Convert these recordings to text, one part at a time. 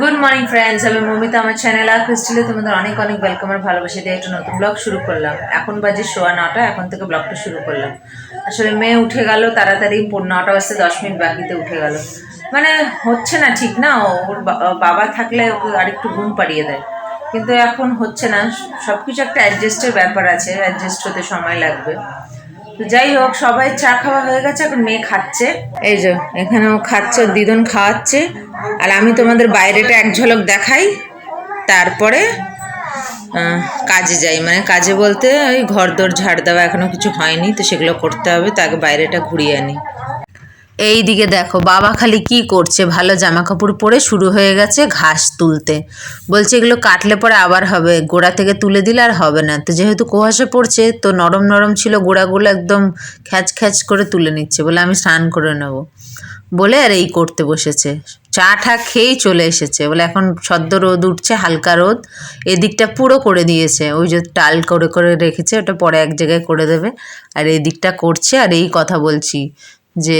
Good morning friends আমি মমিতা, আমার channel আর ক্রিস্টালে তোমাদের অনেক অনেক ওয়েলকাম আর ভালোবাসা দিয়ে একটা নতুন ব্লগ শুরু করলাম। এখন বাজে সোয়া নটা, এখন থেকে ব্লগটা শুরু করলাম। আসলে মেয়ে উঠে গেল, তাড়াতাড়ি নটা বাজতে দশ মিনিট বাকিতে উঠে গেল। মানে হচ্ছে না ঠিক না, ওর বাবা থাকলে ওকে আরেকটু ঘুম পাড়িয়ে দেয়। কিন্তু এখন হচ্ছে না সব কিছু একটা অ্যাডজাস্টের ব্যাপার আছে অ্যাডজাস্ট হতে সময় লাগবে। যাই হোক, সবাই চা খাওয়া হয়ে গেছে, এখন মেয়ে খাচ্ছে। এই যে এখানে ও খাচ্ছে দিদন খাওয়াচ্ছে। আর আমি তোমাদের বাইরেটা এক ঝলক দেখাই, তারপরে কাজে যাই। মানে কাজে বলতে ওই ঘর দর ঝাড় দেওয়া এখনও কিছু হয়নি, তো সেগুলো করতে হবে, তাকে বাইরেটা ঘুরিয়ে আনি। এই দিকে দেখো, বাবা খালি কি করছে? ভালো জামা কাপড় পরে শুরু হয়ে গেছে ঘাস তুলতে। বলছে এগুলো কাটলে পরে আবার হবে, গোড়া থেকে তুলে দিলে আর হবে না। তো যেহেতু কুয়াশা পড়ছে, তো নরম নরম ছিল গোড়াগুলো একদম খ্যাচ খ্যাচ করে তুলে নিচ্ছে বলে আমি স্নান করে নেব। বলে আর এই করতে বসেছে। চা ঠা খেয়েই চলে এসেছে। বলে এখন সদ্য রোদ উঠছে, হালকা রোদ। এদিকটা পুরো করে দিয়েছে। ওই যে টাল করে করে রেখেছে, ওটা পরে এক জায়গায় করে দেবে। আর এদিকটা করছে, আর এই কথা বলছি। যে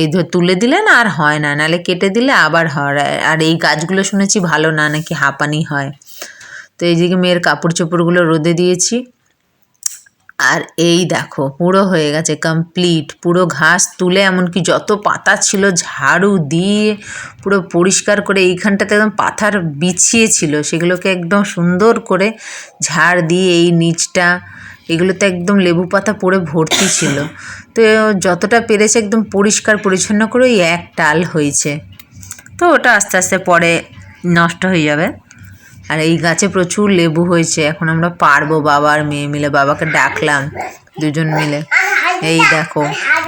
এই ধর তুলে দিলে না আর হয় না, নালে কেটে দিলে আবার হয়। আর এই গাছগুলো শুনেছি ভালো না, নাকি হাঁপানি হয়। তো এই দিকে মেয়ের কাপড় চোপড়গুলো রোদে দিয়েছি। আর এই দেখো, পুরো হয়ে গেছে কমপ্লিট পুরো ঘাস তুলে, এমনকি যত পাতা ছিল ঝাড়ু দিয়ে পুরো পরিষ্কার করে, এইখানটাতে একদম পাথার বিছিয়ে ছিল। সেগুলোকে একদম সুন্দর করে ঝাড় দিয়ে এই নিচটা, এগুলোতে একদম লেবু পাতা পড়ে ভর্তি ছিল। তো যতটা পেরেছে একদম পরিষ্কার পরিচ্ছন্ন করে ওই এক টাল হয়েছে। তো ওটা আস্তে আস্তে পরে নষ্ট হয়ে যাবে। আর এই গাছে প্রচুর লেবু হয়েছে। এখন আমরা পারব বাবা আর মেয়ে মিলে, বাবাকে ডাকলাম দুজন মিলে। এই দেখো,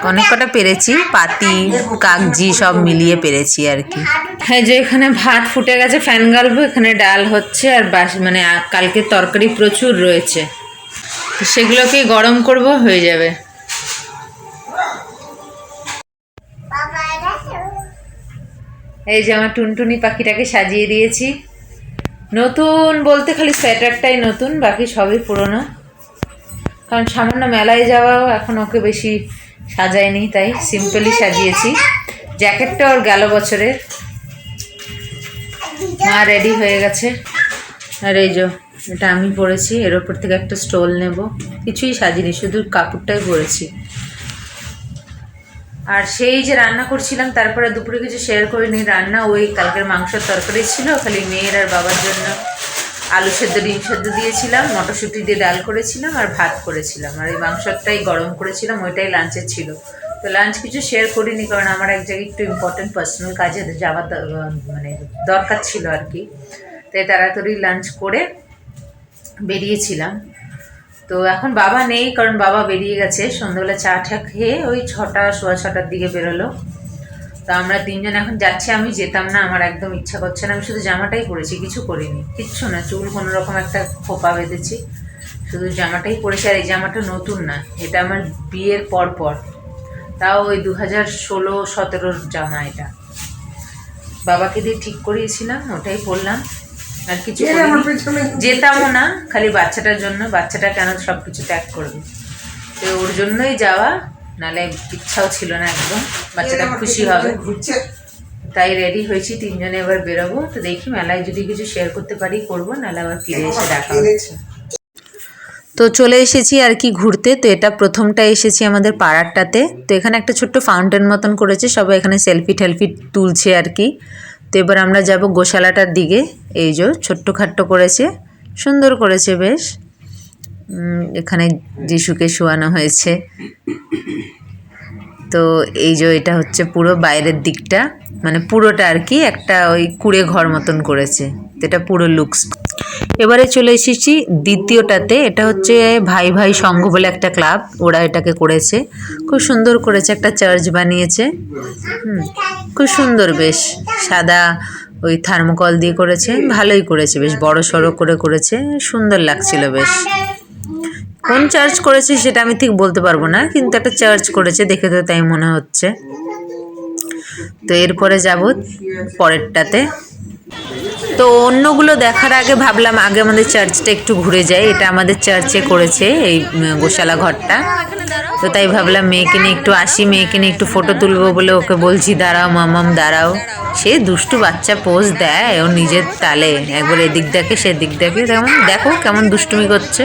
অনেক কটা পেরেছি, পাতি, কাগজি সব মিলিয়ে পেরেছি আর কি। হ্যাঁ যে এখানে ভাত ফুটে গেছে, ফ্যান গালবো, এখানে ডাল হচ্ছে আর বাস মানে কালকে তরকারি প্রচুর রয়েছে। সেগুলোকে গরম করব, হয়ে যাবে। এই যে আমার টুনটুনি পাখিটাকে সাজিয়ে দিয়েছি। নতুন বলতে খালি সোয়েটারটাই নতুন, বাকি সবই পুরনো। কারণ সামান্য মেলায় যাওয়াও এখন ওকে বেশি সাজায়নি, তাই সিম্পলি সাজিয়েছি। জ্যাকেটটা ওর গেল বছরের। মা রেডি হয়ে গেছে। আর এই যে, এটা আমি পরেছি, এর ওপর থেকে একটা স্টোল নেব। কিছুই সাজিনি, শুধু কাপড়টাই পরেছি। আর সেই যে রান্না করছিলাম, তারপরে দুপুরে কিছু শেয়ার করিনি। রান্না ওই কালকের মাংসের তরকারি ছিল। খালি মেয়ের আর বাবার জন্য আলু সেদ্ধ, ডিম সেদ্ধ দিয়েছিলাম, মটরশুঁটি দিয়ে ডাল করেছিলাম আর ভাত করেছিলাম। আর এই মাংসটাই গরম করেছিলাম, ওইটাই লাঞ্চের ছিল। তো লাঞ্চ কিছু শেয়ার করিনি কারণ আমার এক জায়গায় একটু ইম্পর্টেন্ট পার্সোনাল কাজে যাওয়ার মানে দরকার ছিল আর কি। তাই তাড়াতাড়ি লাঞ্চ করে বেরিয়েছিলাম। তো এখন বাবা নেই, কারণ বাবা বেরিয়ে গেছে। সন্ধ্যাবেলা চা টা খেয়ে ওই ছটা, সোয়া ছটার দিকে বেরোলো। তো আমরা তিনজন এখন যাচ্ছি, আমি যেতাম না, আমার একদম ইচ্ছা করছে না। আমি শুধু জামাটাই পরেছি, কিছু করিনি, কিচ্ছু না। চুল কোনো রকম একটা খোপা বেঁধেছি, শুধু জামাটাই পরেছি। আর এই জামাটা নতুন না, এটা আমার বিয়ের পর পর। তাও ওই দু হাজার ষোলো, সতেরোর জামা এটা। বাবাকে দিয়ে ঠিক করিয়েছিলাম, ওটাই পরলাম। আর কিছু। যেতামও না খালি বাচ্চাটার জন্য। বাচ্চাটা কেন সব কিছু ত্যাগ করবে? তো ওর জন্যই যাওয়া নালে ইচ্ছাও ছিল না একদম। বাচ্চাটা খুশি হবে। তাই রেডি হয়েছি তিনজনে এবার বেরোবো। তো দেখি মেলায় যদি কিছু শেয়ার করতে পারি করব নাহলে আবার ফিরে এসে দেখা তো চলে এসেছি আর কি ঘুরতে। তো এটা প্রথমটা এসেছি আমাদের পাড়ারটাতে। তো এখানে একটা ছোট্ট ফাউন্টেন মতন করেছে সবাই এখানে সেলফি টেলফি তুলছে আর কি। তো এবার আমরা যাব গোশালাটার দিকে। এই যে ছোট্ট খাট্ট করেছে, সুন্দর করেছে বেশ। এখানে যিশুকে শোয়ানো হয়েছে। তো এই যে এটা হচ্ছে পুরো বাইরের দিকটা মানে পুরোটা আর কি একটা ওই কুড়ে ঘর মতন করেছে। এটা পুরো লুকস। এবারে চলে এসেছি দ্বিতীয়টাতে, এটা হচ্ছে ভাই ভাই সংঘ বলে একটা ক্লাব, ওরা এটাকে করেছে। খুব সুন্দর করেছে, একটা চার্চ বানিয়েছে। হুম। খুব সুন্দর বেশ। সাদা ওই থার্মোকল দিয়ে করেছে, ভালোই করেছে বেশ, বড় সড়ো করে করেছে, সুন্দর লাগছিল বেশ। কোন চার্জ করেছে সেটা আমি ঠিক বলতে পারব না, কিন্তু একটা চার্জ করেছে, দেখে তো তাই মনে হচ্ছে। তো এরপরে যাব পরেরটাতে। তো অন্যগুলো দেখার আগে ভাবলাম আগে আমাদের চার্চটা একটু ঘুরে যাই। এটা আমাদের চার্চে করেছে এই গোশালা ঘরটা। তো তাই ভাবলাম মেয়েকে নিয়ে একটু আসি, মেয়েকে নিয়ে একটু ফটো তুলবো বলে ওকে বলছি, দাঁড়াও মামাম, দাঁড়াও। সে দুষ্টু বাচ্চা পোজ দেয়, ও নিজের তালে। একবার এদিক দেখে, সেদিক দেখে তেমন দেখো কেমন দুষ্টুমি করছে।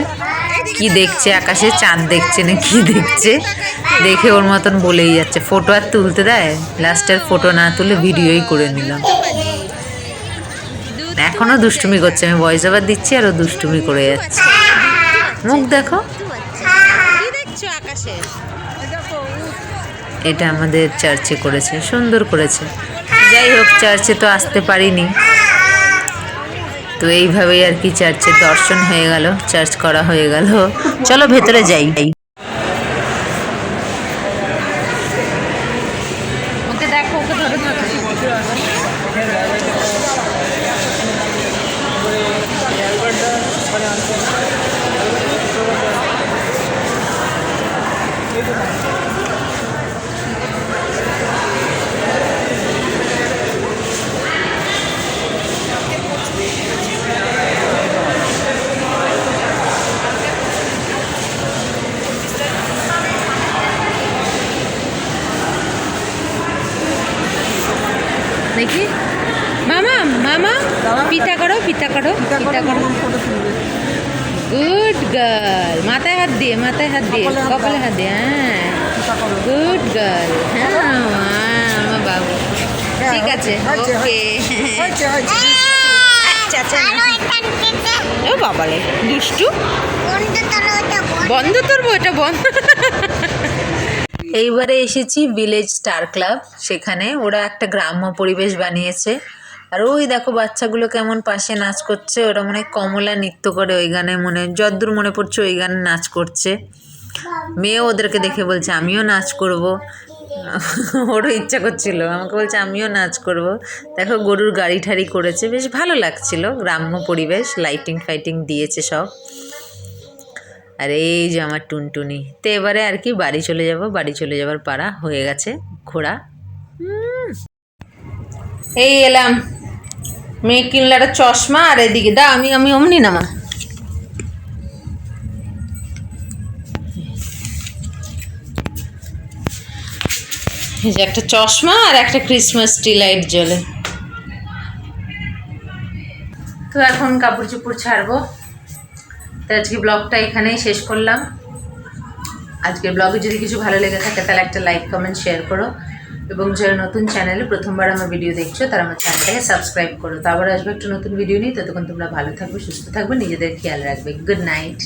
কি দেখছে? আকাশে চাঁদ দেখছে না কি দেখছে? দেখে ওর মতন বলেই যাচ্ছে। ফটো আর তুলতে দেয়? লাস্টের ফটো না তুলে ভিডিওই করে নিলাম। এখনও দুষ্টুমি করছে। আমি ভয়েস ওভার দিচ্ছি আর ও দুষ্টুমি করে যাচ্ছে। মুখ দেখো। এটা আমাদের চার্চে করেছে, সুন্দর করেছে। যাই হোক চার্চে তো আসতে পারিনি। তো এইভাবেই আর কি চার্চের দর্শন হয়ে গেল চার্চ করা হয়ে গেল। চলো ভেতরে যাই। দেখো ধরে দেখি মামা মামা পিতা করো পিতা করো পিতা করো গুড গার্ল মাথায় হাত দিয়ে মাথায় হাত দিয়ে কপালে হাত দিয়ে হ্যাঁ। গুড গার্ল হ্যাঁ আমার বাবু। ঠিক আছে ওকে আচ্ছা আচ্ছা ও বাবারে দুষ্টু। বন্ধ করব এটা বন্ধ। এইবারে এসেছি ভিলেজ স্টার ক্লাব সেখানে ওরা একটা গ্রাম্য পরিবেশ বানিয়েছে। আর ওই দেখো বাচ্চাগুলো কেমন পাশে নাচ করছে, ওরা মনে হয় কমলা নৃত্য করে ওই গানে মনে যদ্দূর মনে পড়ছে ওই গানে নাচ করছে। মেয়েও ওদেরকে দেখে বলছে, আমিও নাচ করব। ওরও ইচ্ছা করছিল, আমাকে বলছে, আমিও নাচ করব। দেখো গরুর গাড়ি ঠাড়ি করেছে, বেশ ভালো লাগছিল। গ্রাম্য পরিবেশ লাইটিং ফাইটিং দিয়েছে সব। আর এই যে আমার টুনটুনি, তো এবারে আর কি, বাড়ি চলে যাব, বাড়ি চলে যাবার পাড়া হয়ে গেছে ঘোড়া। এই এলাম। মেয়ে কিনলে একটা চশমা, আর এদিকে দা, আমি আমি অমনি নামা। এই যে একটা চশমা আর একটা ক্রিসমাস ট্রি লাইট জ্বলে। তো এখন কাপড় চোপড় ছাড়বো। তো আজকে ব্লগটা এখানেই শেষ করলাম। আজকের ব্লগে যদি কিছু ভালো লেগে থাকে, তাহলে একটা লাইক কমেন্ট শেয়ার করো। এবং যারা নতুন চ্যানেলে প্রথমবার আমার ভিডিও দেখছ, তারা আমার চ্যানেলটাকে সাবস্ক্রাইব করো। তো আবার আসবে একটা নতুন ভিডিও নিয়ে। ততক্ষণ তোমরা ভালো থাকবে, সুস্থ থাকবে, নিজেদের খেয়াল রাখবে। Good night